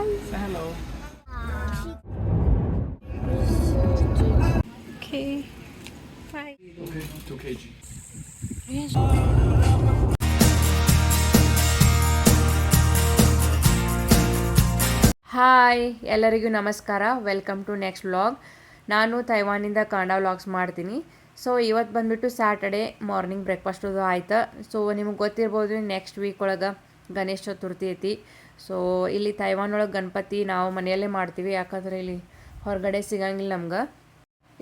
Say hello. Okay. Bye. Okay, 2 kg. Hi ಎಲ್ಲರಿಗೂ ನಮಸ್ಕಾರ welcome to next vlog ನಾನು ತೈವಾನಿಂದ ಕನ್ನಡ ವ್ಲಾಗ್ಸ್ ಮಾಡ್ತೀನಿ ಸೊ ಇವತ್ತು ಬಂದುಬಿಟ್ಟು ಸ್ಯಾಟರ್ಡೇ ಮಾರ್ನಿಂಗ್ ಬ್ರೇಕ್ಫಾಸ್ಟು ಆಯ್ತು ಸೊ ನಿಮಗೆ ಗೊತ್ತಿರ್ಬೋದು ನೆಕ್ಸ್ಟ್ ವೀಕ್ ಒಳಗೆ ಗಣೇಶ ಚತುರ್ಥಿ ಐತಿ ಸೊ ಇಲ್ಲಿ ತೈವಾನ್ ಒಳಗೆ ಗಣಪತಿ ನಾವು ಮನೆಯಲ್ಲೇ ಮಾಡ್ತೀವಿ. ಯಾಕಂದ್ರೆ ಇಲ್ಲಿ ಹೊರಗಡೆ ಸಿಗಂಗಿಲ್ಲ ನಮ್ಗೆ.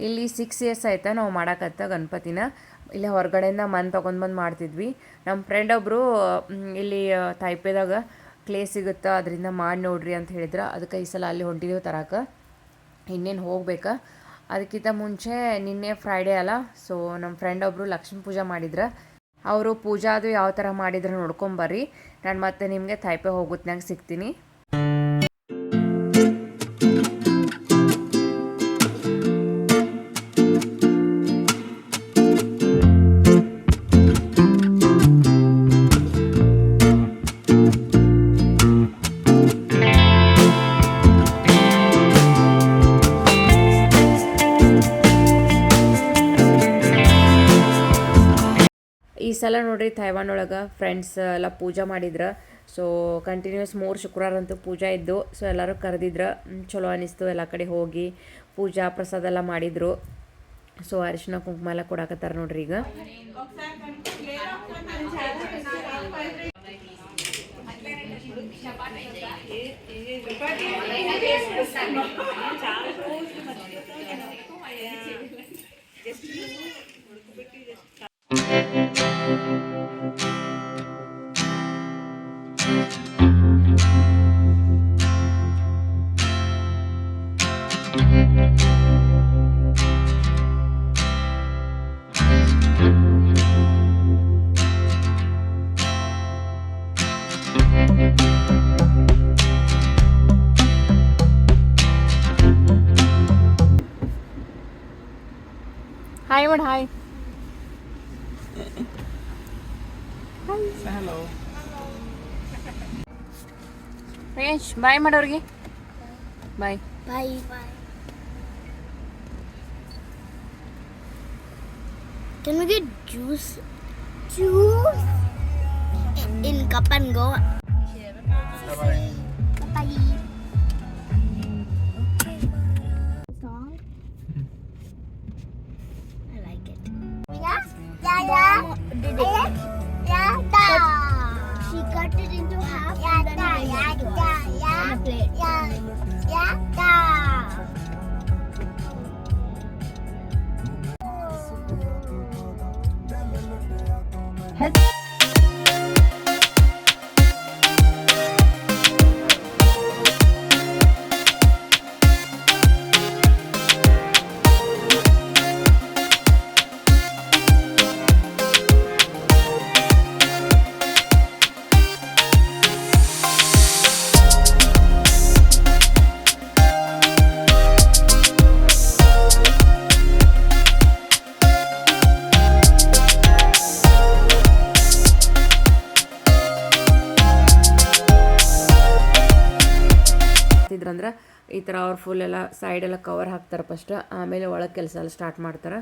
ಇಲ್ಲಿ ಸಿಕ್ಸ್ ಇಯರ್ಸ್ ಆಯ್ತಾ ನಾವು ಮಾಡಾಕತ್ತ ಗಣಪತಿನ. ಇಲ್ಲಿ ಹೊರಗಡೆಯಿಂದ ಮನ್ ತೊಗೊಂಡು ಬಂದು ಮಾಡ್ತಿದ್ವಿ. ನಮ್ಮ ಫ್ರೆಂಡ್ ಒಬ್ಬರು ಇಲ್ಲಿ ತಾಯ್ಪೆದಾಗ ಕ್ಲೇ ಸಿಗುತ್ತಾ ಅದರಿಂದ ಮಾಡಿ ನೋಡ್ರಿ ಅಂತ ಹೇಳಿದ್ರು. ಅದಕ್ಕೆ ಈ ಸಲ ಅಲ್ಲಿ ಹೊಂಟಿದೀವಿ ತರಕ. ಇನ್ನೇನು ಹೋಗ್ಬೇಕಾ. ಅದಕ್ಕಿಂತ ಮುಂಚೆ ನಿನ್ನೆ ಫ್ರೈಡೇ ಅಲ್ಲ. ಸೊ ನಮ್ಮ ಫ್ರೆಂಡ್ ಒಬ್ಬರು ಲಕ್ಷ್ಮೀ ಪೂಜೆ ಮಾಡಿದ್ರು. ಅವರು ಪೂಜಾ ಅದು ಯಾವ ಥರ ಮಾಡಿದ್ರು ನೋಡ್ಕೊಂಬರ್ರಿ ನಾನು ಮತ್ತೆ ನಿಮಗೆ ತಾಯ್ಪೆ ಹೋಗುತ್ನಾಗ ಸಿಗ್ತೀನಿ. ಈ ಸಲ ನೋಡ್ರಿ ತೈವಾನ್ ಒಳಗೆ ಫ್ರೆಂಡ್ಸ್ ಎಲ್ಲ ಪೂಜೆ ಮಾಡಿದ್ರು. ಸೊ ಕಂಟಿನ್ಯೂಸ್ ಮೂರು ಶುಕ್ರವಾರ ಅಂತೂ ಪೂಜಾ ಇದ್ದು ಸೊ ಎಲ್ಲರೂ ಕರೆದಿದ್ರು ಚಲೋ ಅನಿಸ್ತು. ಎಲ್ಲ ಕಡೆ ಹೋಗಿ ಪೂಜಾ ಪ್ರಸಾದ ಎಲ್ಲ ಮಾಡಿದರು. ಸೊ ಅರಿಶಿನ ಕುಂಕುಮ ಎಲ್ಲ ಕೊಡಾಕತ್ತಾರ ನೋಡ್ರಿ ಈಗ. ಹಾಯ್ ಮಾಡಿ hi Say hello. Priyesh bye ಮಾಡೋರಿಗೆ bye Bye. Bye. Can we get juice? Juice? In cup and go. Bye-bye. Head. ಇದ್ರಂದ್ರೆ ಈ ಥರ ಅವ್ರು ಫುಲ್ ಎಲ್ಲ ಸೈಡೆಲ್ಲ ಕವರ್ ಹಾಕ್ತಾರೆ ಫಸ್ಟ್ ಆಮೇಲೆ ಒಳಗೆ ಕೆಲಸ ಎಲ್ಲ ಸ್ಟಾರ್ಟ್ ಮಾಡ್ತಾರೆ.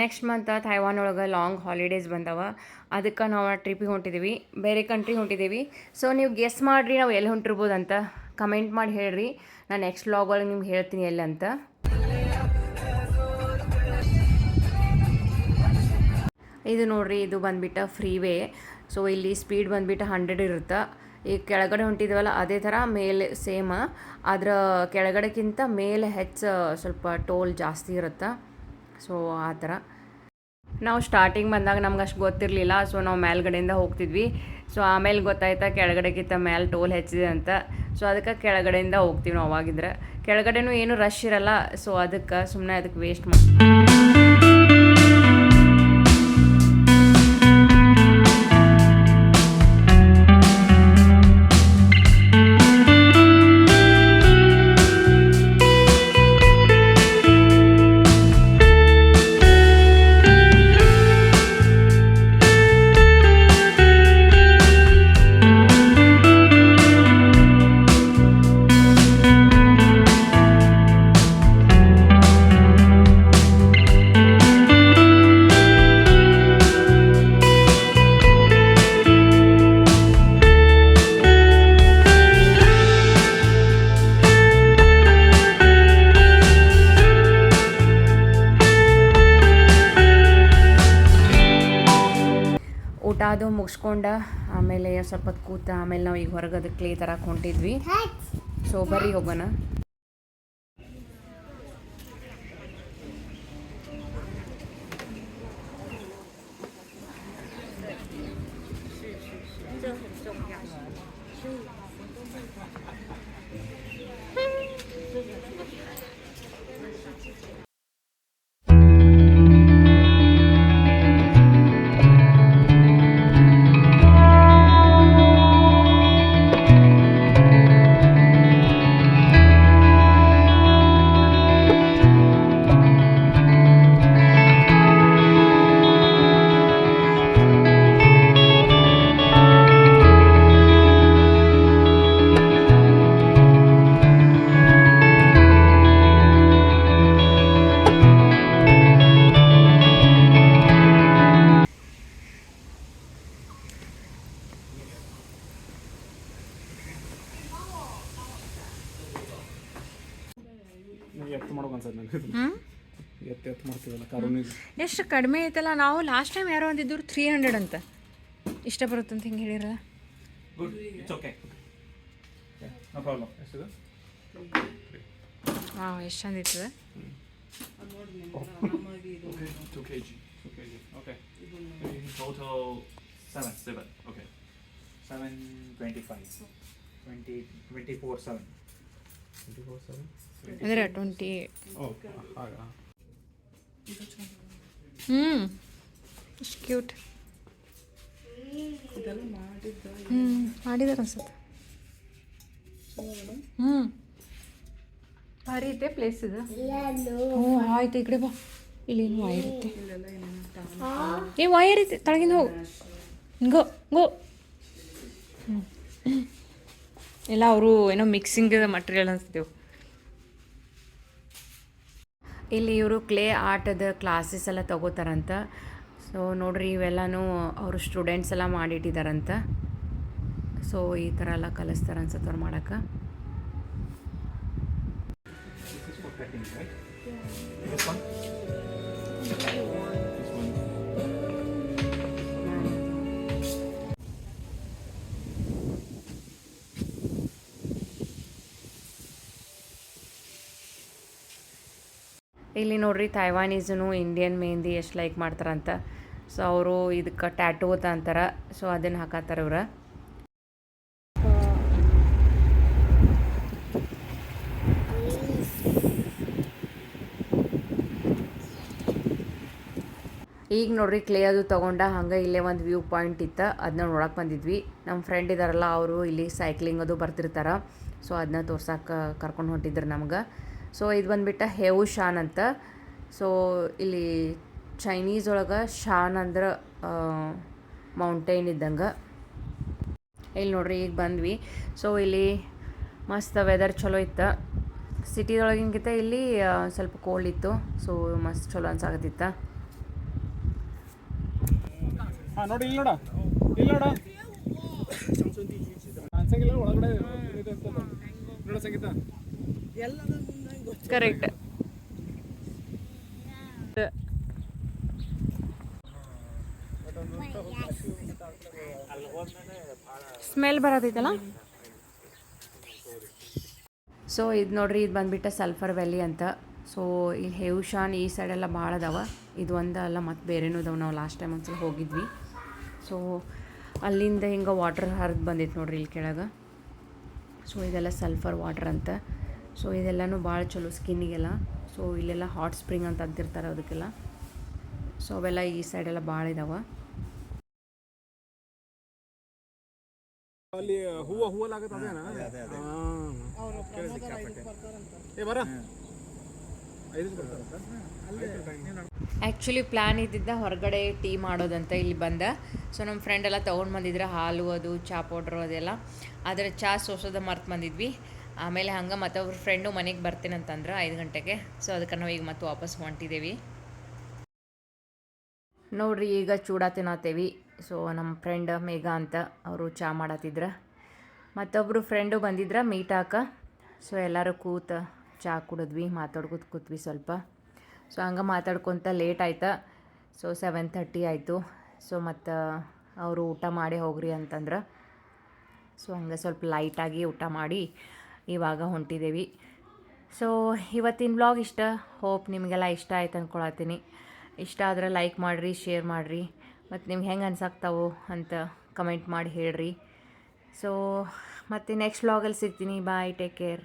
ನೆಕ್ಸ್ಟ್ ಮಂತ್ ಥೈವಾನ್ ಒಳಗೆ ಲಾಂಗ್ ಹಾಲಿಡೇಸ್ ಬಂದವ. ಅದಕ್ಕೆ ನಾವು ಟ್ರಿಪ್ಪಿಗೆ ಹೊಂಟಿದ್ದೀವಿ ಬೇರೆ ಕಂಟ್ರಿ ಹೊಂಟಿದ್ದೀವಿ ಸೊ ನೀವು ಗೆಸ್ ಮಾಡಿರಿ ನಾವು ಎಲ್ಲಿ ಹೊಂಟಿರ್ಬೋದು ಅಂತ ಕಮೆಂಟ್ ಮಾಡಿ ಹೇಳ್ರಿ. ನಾನು ನೆಕ್ಸ್ಟ್ ಲಾಗ್ ಒಳಗೆ ನಿಮ್ಗೆ ಹೇಳ್ತೀನಿ ಎಲ್ಲಿ ಅಂತ. ಇದು ನೋಡ್ರಿ, ಇದು ಬಂದ್ಬಿಟ್ಟು ಫ್ರೀವೇ ಸೊ ಇಲ್ಲಿ ಸ್ಪೀಡ್ ಬಂದ್ಬಿಟ್ಟು ಹಂಡ್ರೆಡ್ ಇರುತ್ತೆ. ಈಗ ಕೆಳಗಡೆ ಹೊಂಟಿದ್ವಲ್ಲ, ಅದೇ ಥರ ಮೇಲೆ ಸೇಮ ಅದರ ಕೆಳಗಡೆಕ್ಕಿಂತ ಮೇಲೆ ಹೆಚ್ಚು ಸ್ವಲ್ಪ ಟೋಲ್ ಜಾಸ್ತಿ ಇರುತ್ತೆ? ಸೊ ಆ ಥರ. ನಾವು ಸ್ಟಾರ್ಟಿಂಗ್ ಬಂದಾಗ ನಮ್ಗೆ ಅಷ್ಟು ಗೊತ್ತಿರಲಿಲ್ಲ. ಸೊ ನಾವು ಮೇಲ್ಗಡೆಯಿಂದ ಹೋಗ್ತಿದ್ವಿ. ಸೊ ಆಮೇಲೆ ಗೊತ್ತಾಯ್ತಾ ಕೆಳಗಡೆಗಿಂತ ಮೇಲೆ ಟೋಲ್ ಹೆಚ್ಚಿದೆ ಅಂತ. ಸೊ ಅದಕ್ಕೆ ಕೆಳಗಡೆಯಿಂದ ಹೋಗ್ತೀವಿ ನಾವು ಅವಾಗಿದ್ರೆ. ಕೆಳಗಡೆನೂ ಏನು ರಶ್ ಇರಲ್ಲ. ಸೊ ಅದಕ್ಕೆ ಸುಮ್ಮನೆ ಅದಕ್ಕೆ ವೇಸ್ಟ್ ಮಾಡಿ ಮುಗಿಸ್ಕೊಂಡ ಆಮೇಲೆ ಸ್ವಲ್ಪ ಹೊತ್ತು ಕೂತ ಆಮೇಲೆ ನಾವು ಈಗ ಹೊರಗೆ ಅದಕ್ಕೆ ಕ್ಲೇ ತರಕ್ಕೆ ಹೊಂಟಿದ್ವಿ ಸೊ ಬರೀ ಹೋಗೋಣ. ಎತ್ತು ಮಾಡೋಕೆ ಅನ್ಸತ್ತೆ ನನಗೆ. ಎತ್ತು ಎತ್ತು ಮಾಡ್ತೀವಲ್ಲ ಕಾರುಣಿಗೆ ಎಷ್ಟು ಕಡಿಮೆ ಐತಲ್ಲ ನಾವು ಲಾಸ್ಟ್ ಟೈಮ್ ಯಾರೋ ಒಂದಿದ್ರು ತ್ರೀ ಹಂಡ್ರೆಡ್ ಅಂತ. ಇಷ್ಟ ಬರುತ್ತೆ ಅಂತ ಹಿಂಗೆ ಹೇಳಿರಲ್ಲ good it's okay no problem ಎಷ್ಟಿದೆ? ಹಾಂ ಎಷ್ಟು ಚಂದ ಇರ್ತದೆ. Two kg. Two K G okay seven seven okay seven twenty five twenty twenty four seven twenty four. ಅಂದರೆ ಟ್ವೆಂಟಿ ಹಾಗಾ? ಹ್ಞೂ ಎಷ್ಟು ಕ್ಯೂಟ್ ಹ್ಞೂ ಮಾಡಿದಾರೆ ಅನ್ಸುತ್ತೆ. ಹ್ಞೂ ಭಾರಿ ಐತೆ ಪ್ಲೇಸ್ ಇದು? ಹ್ಞೂ ಆಯ್ತು ಈ ಕಡೆ ಬಾ. ಇಲ್ಲಿ ಏನು ವಾಯರ್ ಐತೆ. ಏ ವೈರ್ ಐತೆ ತಳಗಿಂದ ಹೋಗು. ಗೋ ಗೋ. ಹ್ಞೂ ಎಲ್ಲ ಅವರು ಏನೋ ಮಿಕ್ಸಿಂಗ್ ಮಟೀರಿಯಲ್ ಅನ್ಸ್ತೀವಿ ಇಲ್ಲಿ ಇವರು ಕ್ಲೇ ಆರ್ಟದ ಕ್ಲಾಸಸ್ ಎಲ್ಲ ತಗೋತಾರಂತ ಸೊ ನೋಡ್ರಿ ಇವೆಲ್ಲನೂ ಅವರು ಸ್ಟೂಡೆಂಟ್ಸ್ ಎಲ್ಲ ಮಾಡಿಟ್ಟಿದಾರಂತ ಸೊ ಈ ಥರ ಎಲ್ಲ ಕಲಿಸ್ತಾರ ಅನ್ಸತ್ತೆ ಅವ್ರು ಮಾಡೋಕೆ This is for cutting, right? This one. This one. ಇಲ್ಲಿ ನೋಡ್ರಿ ತೈವಾನೀಸನು ಇಂಡಿಯನ್ ಮೆಹಂದಿ ಎಷ್ಟು ಲೈಕ್ ಮಾಡ್ತಾರಂತ. ಸೊ ಅವರು ಇದಕ್ಕೆ ಟ್ಯಾಟೂ ಅಂತ ಅಂತಾರೆ. ಸೊ ಅದನ್ನು ಹಾಕತ್ತಾರ ಇವ್ರ ಈಗ ನೋಡ್ರಿ ಕ್ಲೇ ಅದು ತೊಗೊಂಡ ಹಂಗೆ ಇಲ್ಲೇ ಒಂದು ವ್ಯೂ ಪಾಯಿಂಟ್ ಇತ್ತು. ಅದನ್ನ ನೋಡಕ್ಕೆ ಬಂದಿದ್ವಿ. ನಮ್ಮ ಫ್ರೆಂಡ್ ಇದಾರಲ್ಲ, ಅವರು ಇಲ್ಲಿ ಸೈಕ್ಲಿಂಗ್ ಅದು ಬರ್ತಿರ್ತಾರೆ. ಸೊ ಅದನ್ನ ತೋರ್ಸಕ್ಕೆ ಕರ್ಕೊಂಡು ಹೊಂಟಿದ್ರು ನಮ್ಗೆ. ಸೊ ಇದು ಬಂದುಬಿಟ್ಟು ಹೇವು ಶಾನ್ ಅಂತ. ಸೊ ಇಲ್ಲಿ ಚೈನೀಸ್ ಒಳಗೆ ಶಾನ್ ಅಂದ್ರೆ ಮೌಂಟೇನ್ ಇದ್ದಂಗೆ. ಇಲ್ಲಿ ನೋಡ್ರಿ ಈಗ ಬಂದ್ವಿ. ಸೊ ಇಲ್ಲಿ ಮಸ್ತ್ ವೆದರ್ ಚಲೋ ಇತ್ತು. ಸಿಟಿದೊಳಗಿಂಗಿತ್ತ ಇಲ್ಲಿ ಸ್ವಲ್ಪ ಕೋಲ್ಡ್ ಇತ್ತು. ಸೊ ಮಸ್ತ್ ಚಲೋ ಅನ್ಸಾಕತ್ತಿತ್ತ. ಹಾ ನೋಡಿ ಇಲ್ಲಿ ನೋಡ. ಇಲ್ಲಿ ನೋಡ. ಅನ್ಸಂಗಿಲ್ಲ ಒಳಗಡೆ ಸಂಗೀತ ಕರೆಕ್ಟ್ ಸ್ಮೆಲ್ ಬರೋದೈತಲ್ಲ ಸೊ ಇದು ನೋಡ್ರಿ ಇದು ಬಂದ್ಬಿಟ್ಟು ಸಲ್ಫರ್ ವ್ಯಾಲಿ ಅಂತ. ಸೊ ಈ ಹೇವುಶಾನ್ ಈ ಸೈಡೆಲ್ಲ ಭಾಳ ಅದಾವ. ಇದು ಒಂದು ಅಲ್ಲ ಮತ್ತು ಬೇರೆನೂ ಅದಾವೆ. ನಾವು ಲಾಸ್ಟ್ ಟೈಮ್ ಒಂದ್ಸಲ ಹೋಗಿದ್ವಿ. ಸೊ ಅಲ್ಲಿಂದ ಹಿಂಗೆ ವಾಟರ್ ಹರಿದು ಬಂದಿತ್ತು ನೋಡ್ರಿ ಇಲ್ಲಿ ಕೆಳಗೆ. ಸೊ ಇದೆಲ್ಲ ಸಲ್ಫರ್ ವಾಟರ್ ಅಂತ. ಸೊ ಇದೆಲ್ಲನೂ ಭಾಳ ಚಲೋ ಸ್ಕಿನ್ನಿಗೆಲ್ಲ. ಸೊ ಇಲ್ಲೆಲ್ಲ ಹಾಟ್ ಸ್ಪ್ರಿಂಗ್ ಅಂತ ಅಂತಿರ್ತಾರೆ ಅದಕ್ಕೆಲ್ಲ. ಸೊ ಅವೆಲ್ಲ ಈ ಸೈಡೆಲ್ಲ ಭಾಳ ಇದಾವೆ. ಅಲ್ಲಿ ಹೂವ ಹೂವಲಾಗತ್ತ ಅದೇನಾ? ಏ ಬರ. ಆ್ಯಕ್ಚುಲಿ ಪ್ಲ್ಯಾನ್ ಇದ್ದಿದ್ದ ಹೊರಗಡೆ ಟೀ ಮಾಡೋದಂತ ಇಲ್ಲಿ ಬಂದ. ಸೊ ನಮ್ಮ ಫ್ರೆಂಡ್ ಎಲ್ಲ ತೊಗೊಂಡು ಬಂದಿದ್ರೆ ಹಾಲು ಅದು ಚಾ ಪೌಡ್ರು ಅದೆಲ್ಲ. ಆದರೆ ಚಾ ಸೋಸೋದ ಮರ್ತು ಬಂದಿದ್ವಿ. ಆಮೇಲೆ ಹಂಗೆ ಮತ್ತೊಬ್ರು ಫ್ರೆಂಡು ಮನೆಗೆ ಬರ್ತೀನಿ ಅಂತಂದ್ರೆ ಐದು ಗಂಟೆಗೆ. ಸೊ ಅದಕ್ಕೆ ನಾವು ಈಗ ಮತ್ತೆ ವಾಪಸ್ ಹೊಂಟಿದ್ದೀವಿ ನೋಡ್ರಿ, ಈಗ ಚೂಡ ತಿನ್ನತ್ತೇವಿ. ಸೊ ನಮ್ಮ ಫ್ರೆಂಡ್ ಮೇಘ ಅಂತ ಅವರು ಚಾ ಮಾಡತ್ತಿದ್ರ. ಮತ್ತೊಬ್ಬರು ಫ್ರೆಂಡು ಬಂದಿದ್ರ ಮೀಟ್ ಹಾಕ ಸೊ ಎಲ್ಲರೂ ಕೂತ ಚಾ ಕುಡಿದ್ವಿ, ಮಾತಾಡ್ಕೊತ ಕೂತ್ವಿ ಸ್ವಲ್ಪ. ಸೊ ಹಂಗೆ ಮಾತಾಡ್ಕೊತ ಲೇಟ್ ಆಯ್ತಾ. ಸೊ ಸೆವೆನ್ ತರ್ಟಿ ಆಯಿತು. ಸೊ ಮತ್ತು ಅವರು ಊಟ ಮಾಡಿ ಹೋಗ್ರಿ ಅಂತಂದ್ರೆ. ಸೊ ಹಂಗೆ ಸ್ವಲ್ಪ ಲೈಟಾಗಿ ಊಟ ಮಾಡಿ ಇವಾಗ ಹೊಂಟಿದ್ದೀವಿ. ಸೊ ಇವತ್ತಿನ ಬ್ಲಾಗ್ ಇಷ್ಟ. ಹೋಪ್ ನಿಮಗೆಲ್ಲ ಇಷ್ಟ ಆಯ್ತು ಅಂದ್ಕೊಳತ್ತೀನಿ ಇಷ್ಟ ಆದರೆ ಲೈಕ್ ಮಾಡಿರಿ ಶೇರ್ ಮಾಡಿರಿ. ಮತ್ತು ನಿಮ್ಗೆ ಹೆಂಗೆ ಅನ್ಸಾಕ್ತಾವು ಅಂತ ಕಮೆಂಟ್ ಮಾಡಿ ಹೇಳ್ರಿ. ಸೊ ಮತ್ತು ನೆಕ್ಸ್ಟ್ ವ್ಲಾಗಲ್ಲಿ ಸಿಗ್ತೀನಿ. Bye take care